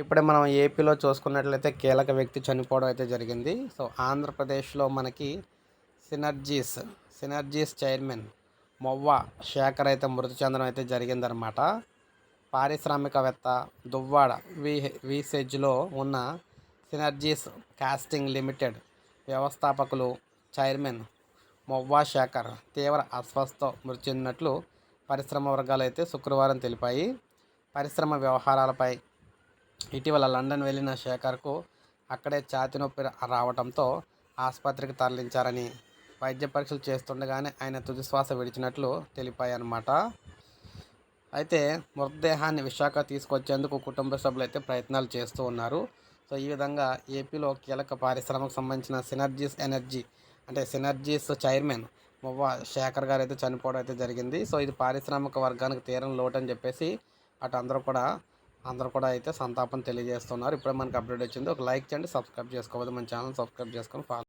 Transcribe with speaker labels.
Speaker 1: ఇప్పుడే మనం ఏపీలో చూసుకున్నట్లయితే కీలక వ్యక్తి చనిపోవడం అయితే జరిగింది. సో ఆంధ్రప్రదేశ్లో మనకి Synergies Synergies chairman Movva Sekhar అయితే మృతి చెందడం అయితే జరిగిందనమాట పారిశ్రామికవేత్త దువ్వాడ వి విసెజ్లో ఉన్న సినర్జీస్ కాస్టింగ్ లిమిటెడ్ వ్యవస్థాపకులు చైర్మన్ మొవ్వా శేఖర్ తీవ్ర అస్వస్థతో మృతి చెందినట్లు పరిశ్రమ వర్గాలు అయితే శుక్రవారం తెలిపాయి. పరిశ్రమ వ్యవహారాలపై ఇటీవల లండన్ వెళ్ళిన శేఖర్కు అక్కడే ఛాతి నొప్పి రావడంతో ఆసుపత్రికి తరలించారని వైద్య పరీక్షలు చేస్తుండగానే ఆయన తుదిశ్వాస విడిచినట్లు తెలిపాయన్నమాట. అయితే మృతదేహాన్ని విశాఖ తీసుకొచ్చేందుకు కుటుంబ సభ్యులు అయితే ప్రయత్నాలు చేస్తూ ఉన్నారు. సో ఈ విధంగా ఏపీలో కీలక పారిశ్రమకు సంబంధించిన సినర్జీస్ ఎనర్జీ అంటే సినర్జీస్ చైర్మన్ మువ్వ శేఖర్ గారు అయితే చనిపోవడం అయితే జరిగింది. సో ఇది పారిశ్రామిక వర్గానికి తీరం లోటు అని చెప్పేసి అటు అందరూ కూడా అందరూ కూడా అయితే సంతాపం తెలియజేస్తున్నారు. ఇప్పుడే మనకి అప్డేట్ వచ్చింది. ఒక లైక్ చేయండి సబ్స్క్రైబ్ చేసుకోవద్దు. మన ఛానల్ సబ్స్క్రైబ్ చేసుకొని ఫాలో